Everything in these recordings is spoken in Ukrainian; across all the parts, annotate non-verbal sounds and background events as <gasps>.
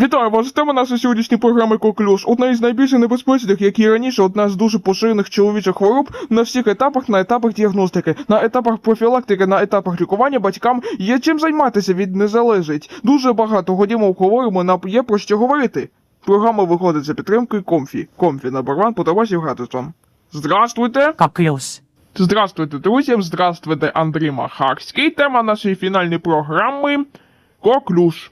Вітаю вас! Тема нашої сьогоднішньої програми Коклюш. Одна із найбільш небезпечних, як і раніше, одна з дуже поширених чоловічих хвороб на всіх етапах, на етапах діагностики, на етапах профілактики, на етапах лікування батькам є чим займатися від не залежить. Дуже багато ходімо обговоримо, нам є про що говорити. Програма виходить за підтримкою Комфі. Комфі на барван по Вашим гратусом. Здравствуйте! Коклюс. Здравствуйте, друзі! Здравствуйте, Андрій Махарський. Тема нашої фінальної програми Коклюш.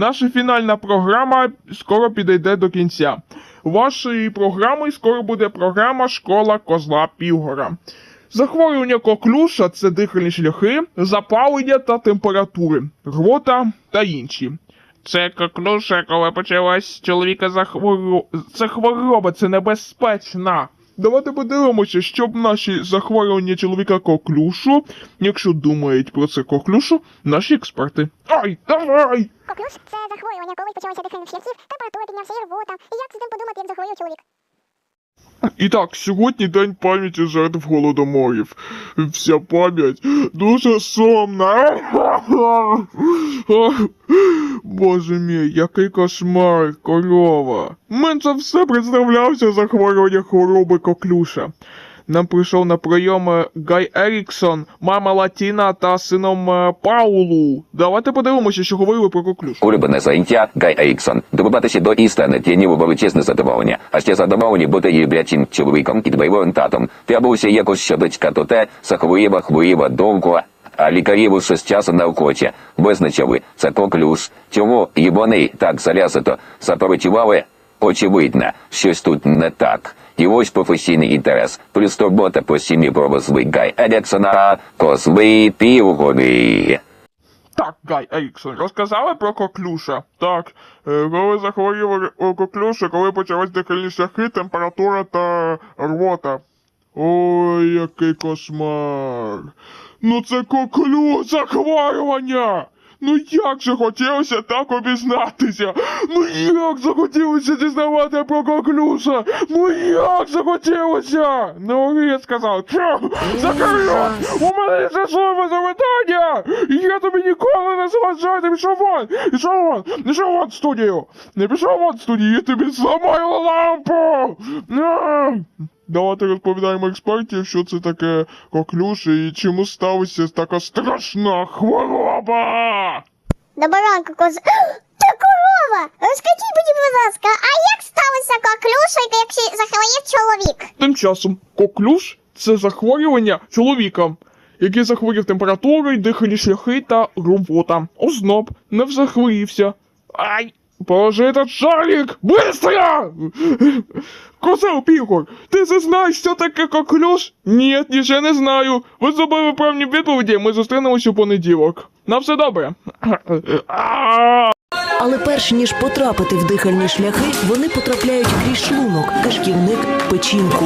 Наша фінальна програма скоро підійде до кінця. Вашою програмою скоро буде програма Школа Козла Півгора. Захворювання коклюша це дихальні шляхи, запалення та температури, рвота та інші. Це коклюша, коли почалась чоловіка захворю... Це хвороба, це небезпечна. Давайте подивимося, щоб наші захворювання чоловіка коклюшу, якщо думають про це коклюшу, наші експерти. Ай, давай! Коклюш це захворювання, коли почалося дихальних шляхів, температура піднявся і рвота. Як з ним подумати, як захворів чоловік? І так, сьогодні день пам'яті жертв голодоморів. Вся пам'ять дуже сумна. Боже мій, який кошмар, корова. Мен це все представлявся захворювання хвороби коклюша. Нам прийшов на прийом е, Гай Еріксон, мама Латіна та сином е, Паулу. Давайте подивимося, що говорили про коклюш. Улюблене заняття Гай Еріксон. Добиватися до істини тінів величезне задоволення. А ще задоволення бути люблячим чоловіком і дбайливим татом. Требувався якось щодочка, то те захворіла, хворіла довго. А лікарів усе з часу навкоче визначили це коклюш. Чому і вони так залясито заперечували? Очевидно, щось тут не так. І ось професійний інтерес, плюс турбота по сім'ї провезли Гай Еріксона, козли півгори. Так, Гай Еріксон, розказали про коклюша. Так, е, коли захворіли о, коклюша, коли почались дихальні шляхи, температура та рвота. Ой, який кошмар. Ну це коклюш захворювання! Ну як же хотілося так обізнатися? Ну як захотілося дізнавати про коклюша? Ну як захотілося? Ну я сказав, що? Закрив! У мене це слово заведення! Я тобі ніколи не заважаю, пішов вон! Пішов вон! Пішов вон в студію! Не пішов вон в студію, я тобі зламаю лампу! Давайте розповідаємо експертів, що це таке коклюш і чому сталася така страшна хвороба! Доброго ранку, коз... <gasps> Це корова! Розкажіть будь ласка, а як сталося коклюша, якщо захворів чоловік? Тим часом коклюш це захворювання чоловіка, який захворів температурою, дихальні шляхи та рвота. Озноб, не захворівся. Ай! Положи этот шарик! Быстро! Козел Пігор, ти це знаєш, що таке коклюш? Ні, ще не знаю. Ви зробили певні відповіді, ми зустрінемось у понеділок. На все добре. Але перш ніж потрапити в дихальні шляхи, вони потрапляють крізь шлунок, кишківник, печінку.